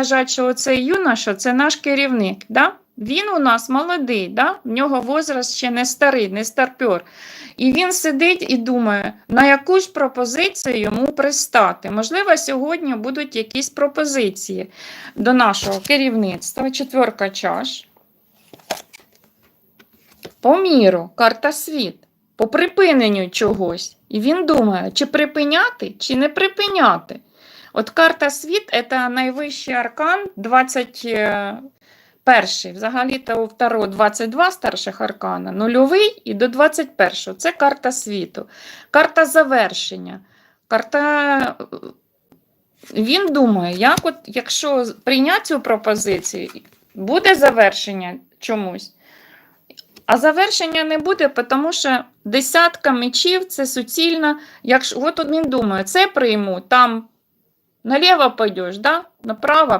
вважати, що оцей юноша це наш керівник. Да? Він у нас молодий, да? в нього возраст ще не старий, не старпер. І він сидить і думає, на яку ж пропозицію йому пристати. Можливо, сьогодні будуть якісь пропозиції до нашого керівництва. Четверка чаш. По міру, карта світ, по припиненню чогось. І він думає, чи припиняти, чи не припиняти. От карта світ це найвищий аркан 21. Взагалі-то у Таро 22 старших аркана, нульовий і до 21. Це карта світу, карта завершення. Карта... Він думає, як от, якщо прийняти цю пропозицію, буде завершення чомусь. А завершення не буде, тому що десятка мечів це суцільно. Якщо, от він думає, це прийму, там наліво пойдешь, да? направо